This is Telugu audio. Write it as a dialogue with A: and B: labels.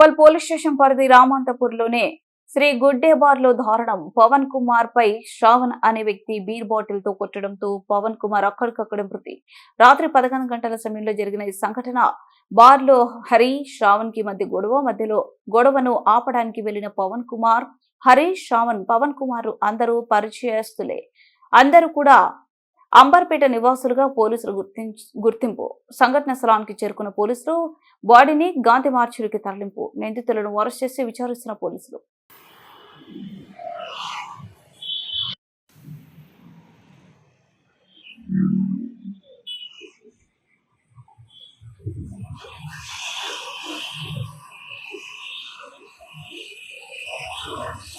A: ఉప్పల్ పోలీస్ స్టేషన్ పరిధి రామంతపూర్లోనే శ్రీ గుడ్డే బార్లో దారుణం. పవన్ కుమార్ పై శ్రావణ్ అనే వ్యక్తి బీర్ బాటిల్తో కొట్టడంతో పవన్ కుమార్ అక్కడికక్కడ మృతి. రాత్రి పదకొండు గంటల సమయంలో జరిగిన ఈ సంఘటన బార్లో హరి శ్రావణ్కి మధ్య గొడవ మధ్యలో గొడవను ఆపడానికి వెళ్ళిన పవన్ కుమార్ హరి శ్రావణ్ పవన్ కుమార్ అందరూ పరిచయస్తులే. అందరూ కూడా అంబర్పేట నివాసులుగా పోలీసులు గుర్తింపు సంఘటన స్థలానికి చేరుకున్న పోలీసులు బాడీని గాంధీ మార్చురికి తరలింపు నిందితులను అరెస్ట్ చేసి విచారిస్తున్న పోలీసులు Thank you.